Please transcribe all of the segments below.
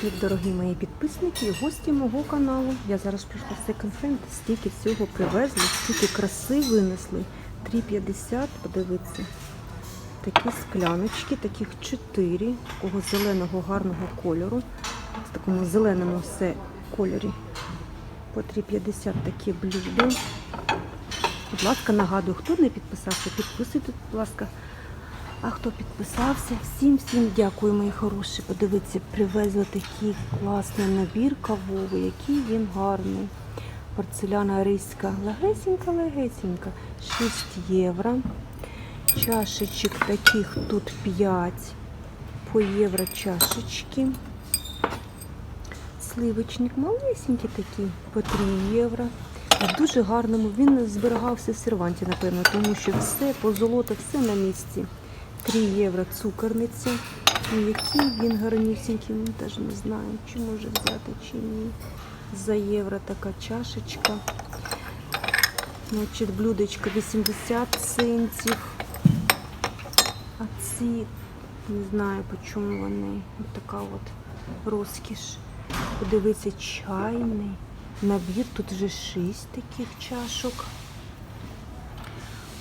Привіт, дорогі мої підписники і гості мого каналу. Я зараз прийшла в секонд-хенд, стільки всього привезли, стільки краси винесли. 3,50, подивіться. Такі скляночки, таких 4, такого зеленого гарного кольору. В такому зеленому все кольорі. По 3,50 такі блюдо. Будь ласка, нагадую, хто не підписався, підписуйтесь, будь ласка. А хто підписався, всім всім дякую, мої хороші. Подивіться, привезли такий класний набір кавовий, який він гарний. Порцеляна ризька, легесенька, легесенька, 6 євро. Чашечок таких тут 5 по євро чашечки. Сливочник малесенький такий, по 3 євро. В дуже гарному він зберігався в серванті, напевно, тому що все позолота, все на місці. 3 євро цукорниця. Ну, який він гарнюсінький, ми теж не знаю, чи може взяти, чи ні. За євро така чашечка. Значить, блюдечко 80 центів. А ці, не знаю по чому вони. Ось така от розкіш. Подивіться, чайний. Набір, тут вже 6 таких чашок.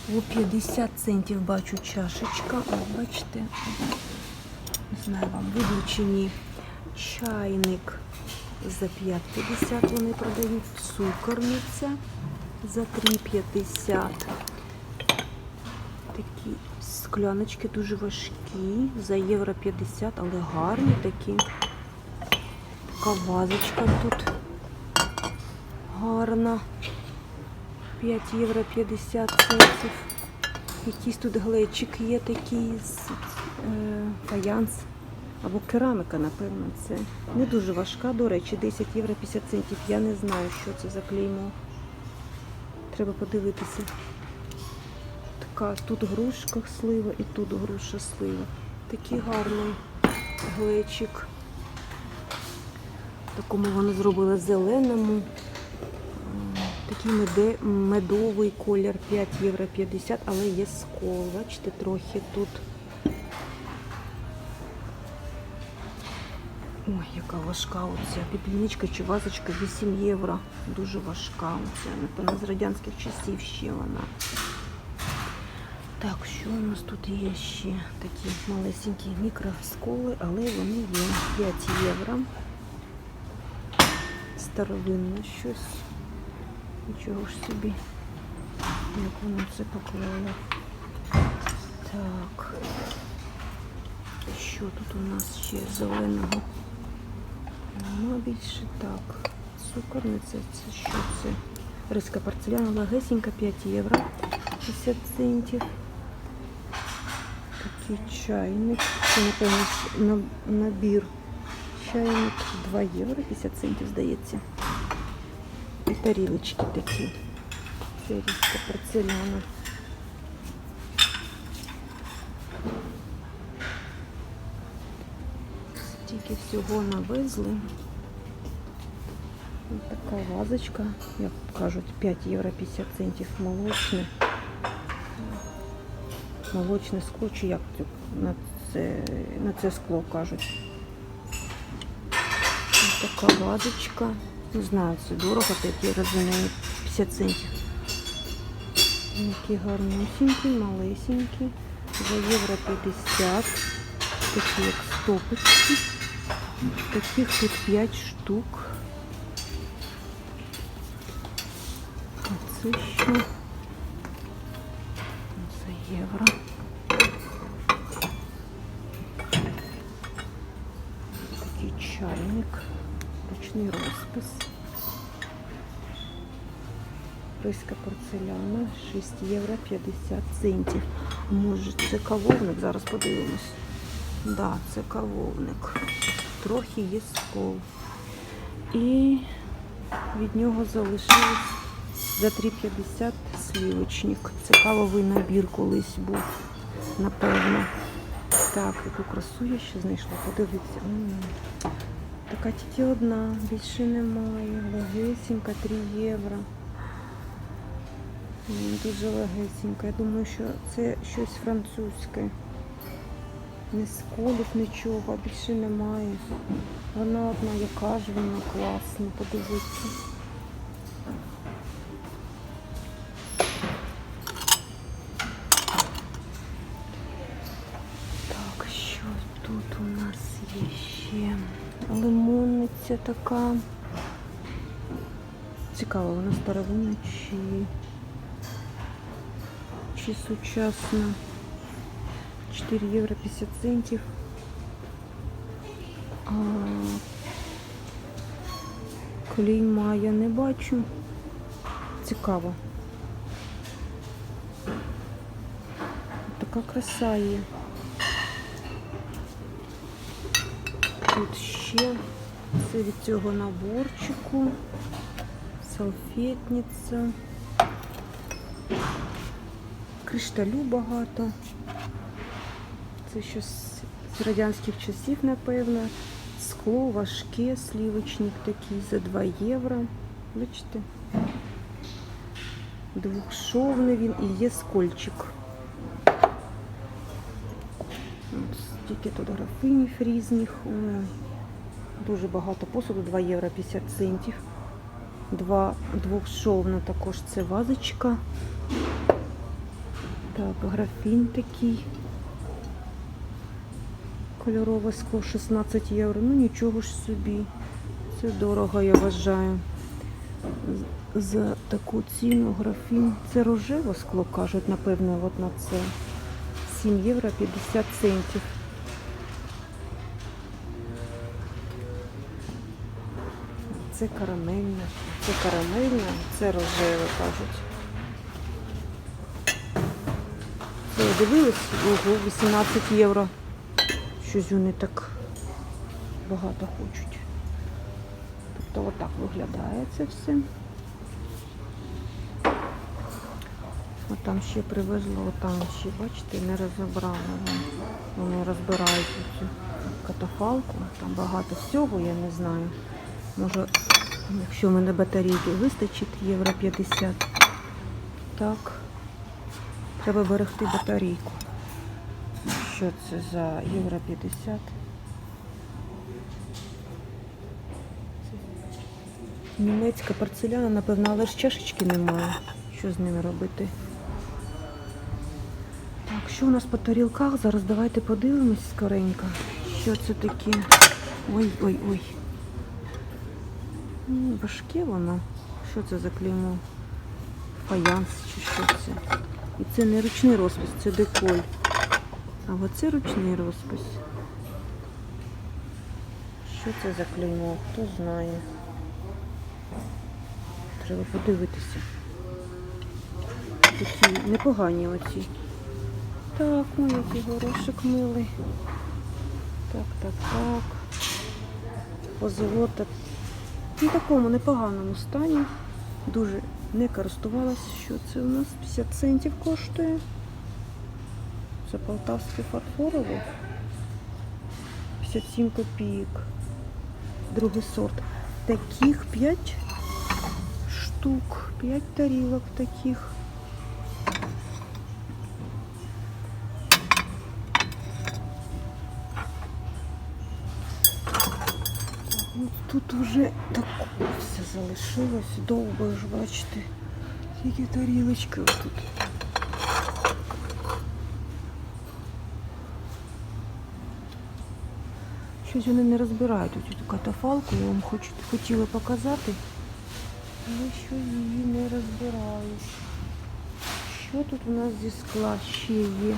О 50 центів бачу чашечка. О, бачите, не знаю вам видно. Чайник за 5,50 вони продають. Цукорниця за 3,50. Такі скляночки дуже важкі, за євро 50, але гарні такі. Така вазочка тут гарна. 5 євро 50 центів. Якийсь тут глечик є такий з е, фаянс. Або кераміка, напевно, це. Не дуже важка, до речі, 10 євро 50 центів. Я не знаю, що це за клеймо. Треба подивитися. Така тут грушка слива і тут груша слива. Такий гарний глечик. Такому вони зробили зеленому. Такий медовий колір 5 євро 50, але є скол. Бачите, трохи тут. Ой, яка важка оця піпільничка чи вазочка 8 євро. Дуже важка оця. Напевно, з радянських часів ще вона. Так, що у нас тут є ще? Такі малесенькі мікросколи, але вони є 5 євро. Старовинне щось. Нічого ж собі. Як воно це поклало. Так. Що тут у нас ще зеленого? Ну, більше так. Цукорниця, це що це? Риска порцеляна легесенька 5 євро. 50 центів. Такий чайник. Це, напевно, набір. Чайник 2 євро 50 центів, здається. Тарілочки такі. Різка порцеляна. Стільки всього навезли. Ось така вазочка, як кажуть, 5 євро 50 центів молочне. Молочне скло, чи як на це, на це скло кажуть. Ось така вазочка. Не знаю, це дорого, такі розумію, 50 центів. Які гарнюсінькі, малесенькі. За євро 50. Такі як стопочки. Таких тут 5 штук. А це що? За євро. Такий чайник. Ручний розпис. Риська порцеляна 6 євро 50 центів. Може це кавовник, зараз подивимось. Да, це кавовник. Трохи є скол. І від нього залишилось за 3,50 слівочник. Це кавовий набір колись був, напевно. Так, яку красу я ще знайшла. Подивіться. Така тільки одна, більше немає. Легесенька, 3 євро. Дуже легесенька. Я думаю, що це щось французьке. Не сколів, нічого, більше немає. Вона одна, яка ж вона класна, подивіться. Лимонниця така. Цікаво, вона старовинна чи, чи сучасна. 4 євро 50 центів. А, клейма я не бачу. Цікаво. Така краса є. Тут ще це від цього наборчику. Салфетниця. Кришталю багато. Це щось з радянських часів, напевно. Скло важке, слівочник такий за 2 євро. Бачите? Двохшовний він і є скольчик. От Стільки тут графинів різних. Ой, Дуже багато посуду, 2 євро 50 центів. Два двохшовна також це вазочка. Так, графін такий. Кольорове скло 16 євро. Ну нічого ж собі. Це дорого, я вважаю. За таку ціну графін. Це рожеве скло, кажуть, напевно, от на це. 7 євро 50 центів. Це карамельне, це карамельне, це рожеве, кажуть. Це я дивилась, ого, 18 євро. Щось вони так багато хочуть. Тобто отак виглядає це все. От там ще привезли, от там ще, бачите, не розібрали. Вони розбирають цю катафалку. Там багато всього, я не знаю. Може, якщо в мене батарейки вистачить, євро 50. Так. Треба берегти батарейку. Що це за євро 50? Німецька порцеляна, напевно, але ж чашечки немає. Що з ними робити? Так, що у нас по тарілках? Зараз давайте подивимось скоренько. Що це таке? Ой, ой, ой. М, Важке воно. Що це за клеймо? Фаянс чи що це? І це не ручний розпис, це деколь. А оце ручний розпис. Що це за клеймо? Хто знає? Треба подивитися. Такі непогані оці. Так, ну який горошок милий. Так, так, так. Позолота. В такому непоганому стані. Дуже не користувалася. Що це у нас? 50 центів коштує. Це полтавське фарфорове. 57 копійок. Другий сорт. Таких 5 штук. 5 тарілок таких. Тут уже так все залишилось. Довго ж, бачите. Тільки тарілочки отут. Щось вони не розбирають оцю катафалку, я вам хочу, хотіла показати, але що її не розбирають. Що тут у нас зі скла ще є?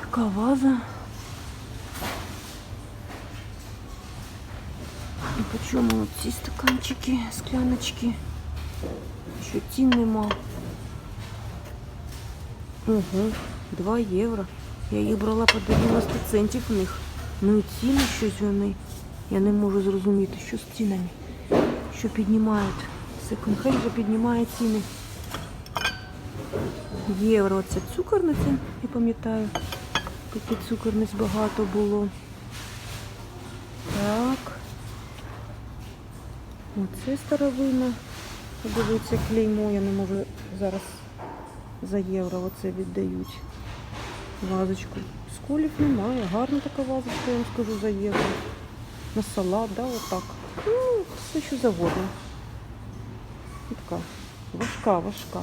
Така ваза. По чому ці стаканчики, скляночки? Що цін нема. Ого, 2 євро. Я їх брала по 90 центів в них. Ну і ціни щось вони. Я не можу зрозуміти, що з цінами. Що піднімають. Секонд-хенд вже піднімає ціни. Євро. Це цукорниця, я пам'ятаю. Такі цукорниць багато було. Так. Оце старовина. Подивіться клеймо, я не можу зараз за євро оце віддають. Вазочку. Сколів немає. Гарна така вазочка, я вам скажу за євро. на салат, да, отак. Ну, все що завгодно. Така важка, важка.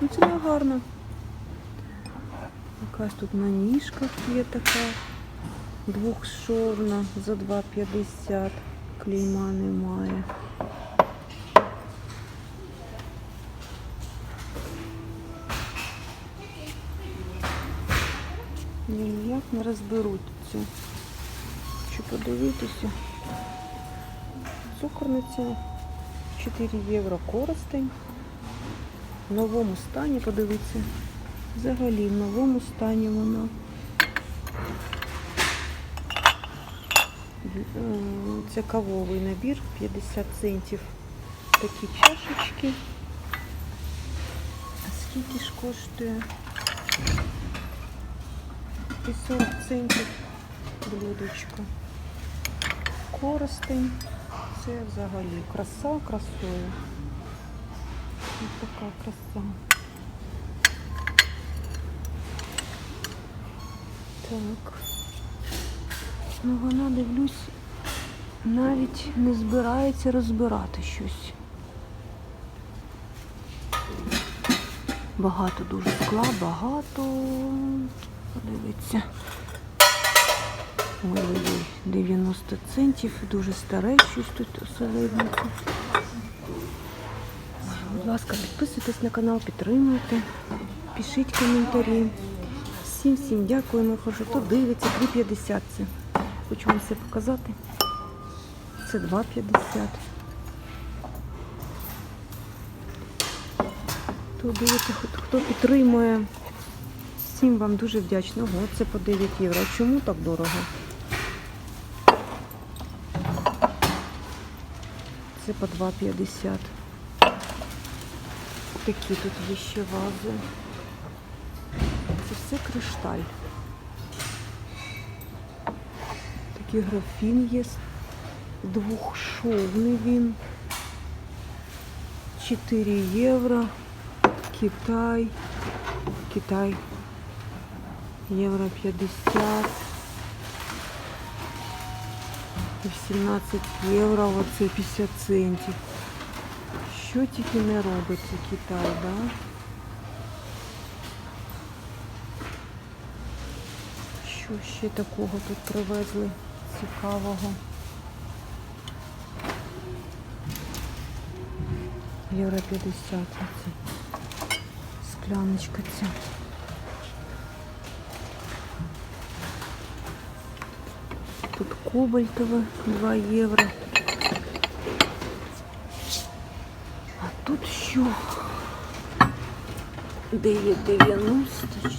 Ну, це не гарно. Якась тут на ніжках є така. Двохшовна за 2,50. Клейма немає. Ні, ніяк не розберуть цю. Що подивитися. Цукорниця 4 євро користень. В новому стані подивіться. Взагалі в новому стані вона. Це кавовий набір 50 центів. Такі чашечки. А скільки ж коштує? І 40 центів блюдечко. Коростень. Це взагалі краса красою. Ось така краса. Так. Ну вона, дивлюсь, навіть не збирається розбирати щось. Багато дуже скла, багато. Подивіться. Ой-ой-ой, 90 центів, дуже старе щось тут осередниці. Будь ласка, підписуйтесь на канал, підтримуйте, пишіть коментарі. Всім всім дякуємо, хто хто дивиться. 3,50 це. Хочу вам все показати. Це 2,50. Хто дивиться, хто- підтримує. Всім вам дуже вдячна. Ого, це по 9 євро. Чому так дорого? Це по 2,50. Такі тут є ще вази. Це все кришталь. Такий графін є. Двохшовний він. 4 євро. Китай. Китай. Євро 50. 18 євро, оце 50 центів. Що тільки не робиться Китай, да? Що ще такого тут привезли цікавого? Євро 50 оце. Скляночка ця. Тут кобальтове 2 євро. А тут що? 9,90 чи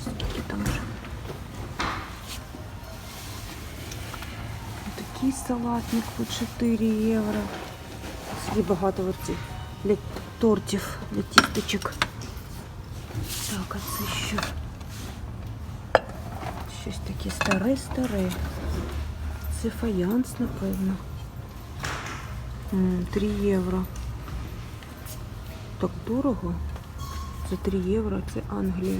салатник по 4 євро. Скільки багато оцих для тортів, для тістечок. Так, а це що? Щось таке старе-старе. Це фаянс, напевно. 3 євро. Так дорого. За 3 євро це Англія.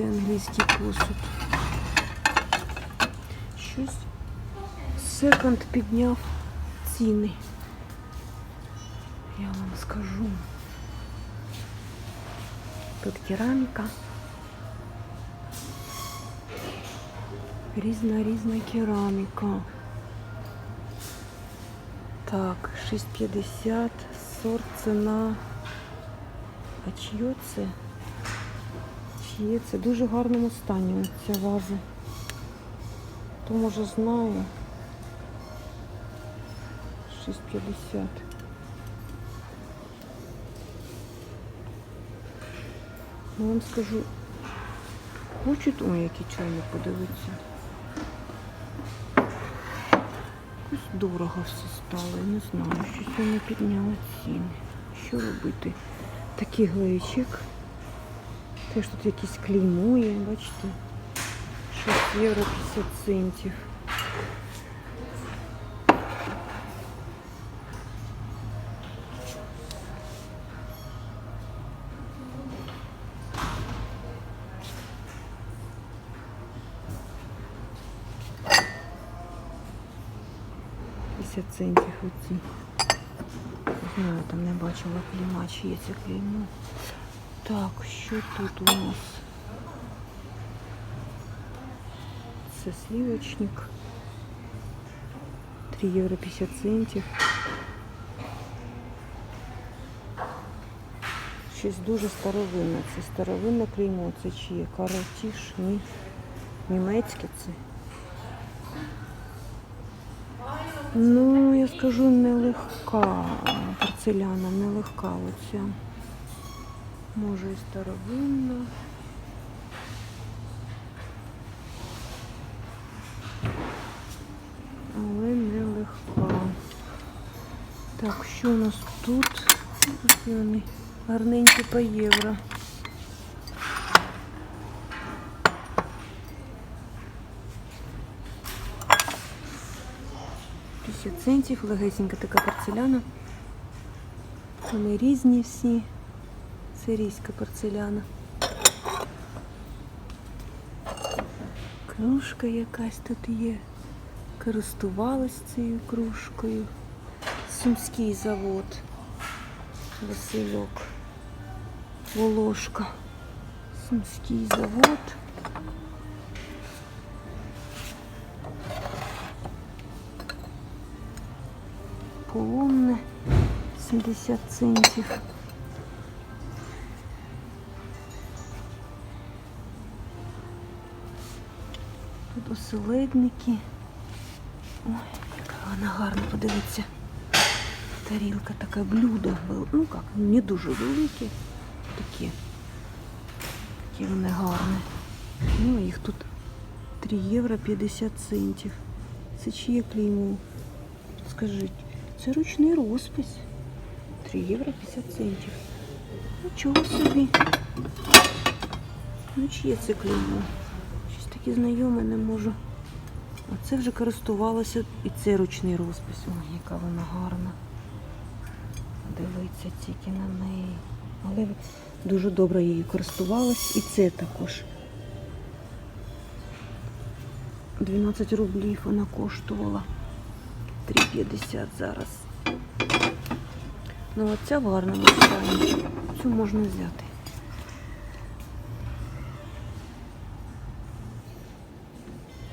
Це англійський посуд. Щось. Секонд підняв ціни. Я вам скажу. Тут кераміка. Різна різна кераміка. Так, 6,50, сорт, ціна. А чиє це? Чиє це? Дуже гарному стані ця ваза. Хто може знає. 6,50. Я вам скажу, хочуть, ой, який чайник подивитися. Якось дорого все стало, я не знаю, що сьогодні підняли ціни. Що робити? Такий глечик. Теж тут якісь клеймує, бачите. 6 євро 50 центів. центів оці. Не знаю, там не бачила кліма, чи є це клеймо. Так, що тут у нас? Це сливочник. 3 євро 50 центів. Щось дуже старовинне. Це старовинне клеймо. Це чиє? Каратіш? Ні. Німецьке це. Ну, я скажу, нелегка порцеляна, нелегка оця. Може і старовинна. Але нелегка. Так, що у нас тут? Гарненькі по євро. Центів, легесенька така порцеляна. Вони різні всі. Сирійська порцеляна. Кружка якась тут є. Користувалась цією кружкою. Сумський завод. Васильок. Волошка. Сумський завод. Полонне 70 центів. Тут. Ой, яка вона гарна, подивіться. Тарілка така блюдо. Ну як, не дуже великі. Такі. Такі вони гарні. Ну, їх тут 3 євро 50 центів. Це чиє клеймо? Скажіть, це ручний розпис. 3 євро 50 центів. Нічого собі. Ну, чиє це клеймо? Таке знайоме не можу. А це вже користувалася і це ручний розпис. Ой, яка вона гарна. Дивиться тільки на неї. Але дуже добре її користувалась. І це також. 12 рублів вона коштувала. 3,50 зараз. Ну оця в гарному стані. Цю можна взяти.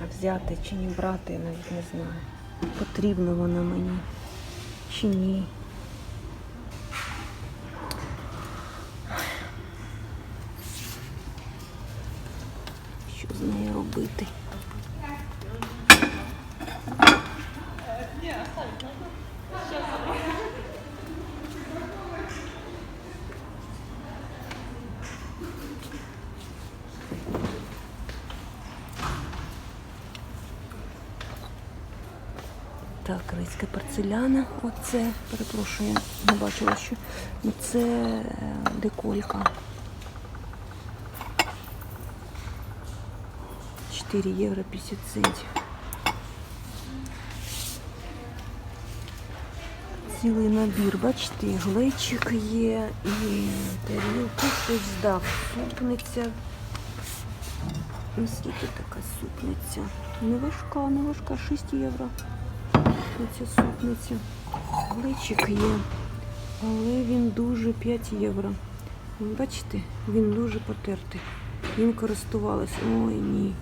А взяти чи не брати, навіть не знаю. Потрібно вона мені чи ні. Так, ризька порцеляна. Оце, перепрошую, не бачила, що це е, деколька. 4 євро 50 центів. Цілий набір, бачите, глечик є, і тарілку хтось здав. Супниця. Наскільки така супниця? Не важка, не важка, 6 євро. Ця супниця. Глечик є, але він дуже 5 євро. Бачите, він дуже потертий. Він користувалась. Ой ні.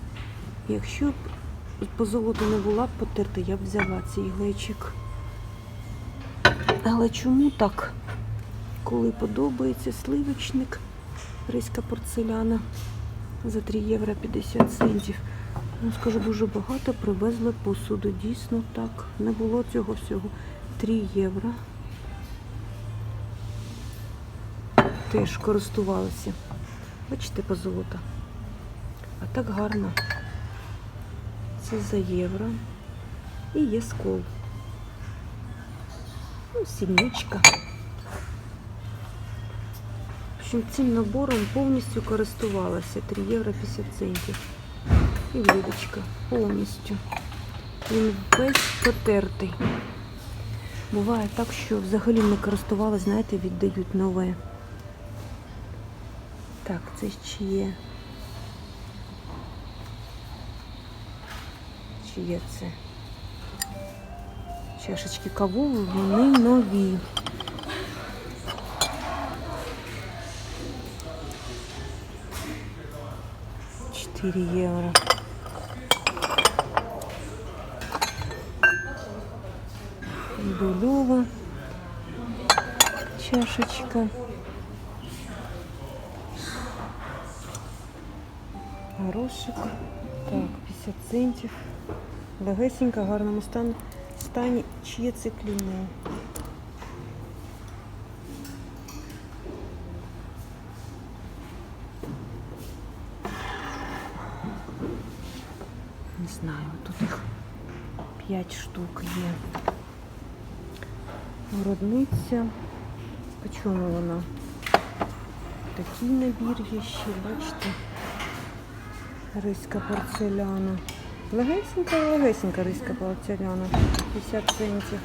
Якщо б по золоту не була б потерта, я б взяла цей глечик. Але чому так? Коли подобається сливочник, ризька порцеляна за 3 євро 50 центів. Ну, скажу, дуже багато привезли посуду. Дійсно так. Не було цього всього. 3 євро. Теж користувалися. Бачите, позолота. А так гарно. Це за євро. І є скол. Ну, сім'ячка. В общем, цим набором повністю користувалася. 3 євро 50 центів. І блюдечко повністю. Він весь потертий. Буває так, що взагалі не користувалась, знаєте, віддають нове. Так, це чиє? Чиє це? Чашечки кавові, вони нові. Чотири євро. Бульова. Чашечка. Горошик. Так, 50 центів. Легесенька, в гарному стані. стані. Чиє це клеймо? Не знаю, тут їх 5 штук є. Городниця. По чому вона? Такий набір є ще, бачите. Риська порцеляна. Легесенька, легесенька риська порцеляна. 50 центів.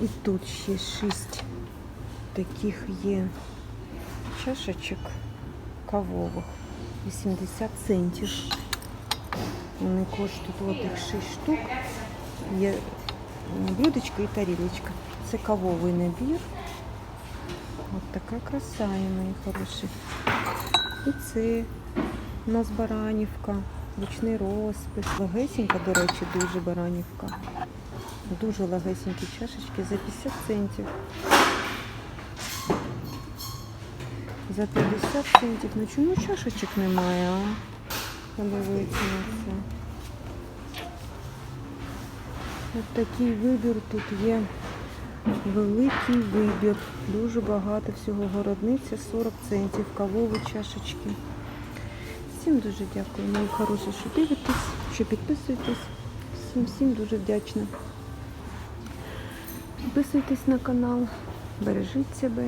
І тут ще шість таких є чашечок кавових. 80 центів. Вони коштують їх 6 штук. Є блюдечко і тарілочка. Це кавовий набір. От така краса мої хороші. І це у нас баранівка, ручний розпис. Легесенька, до речі, дуже баранівка. Дуже легесенькі чашечки за 50 центів. За 50 центів. Ну чому чашечок немає, а? Подивіться на це. Ось такий вибір тут є. Великий вибір. Дуже багато всього. Городниця 40 центів. Кавові чашечки. Всім дуже дякую, мої хороші, що дивитесь, що підписуєтесь. Всім всім дуже вдячна. Підписуйтесь на канал, бережіть себе.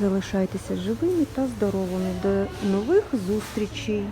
Залишайтеся живими та здоровими. До нових зустрічей!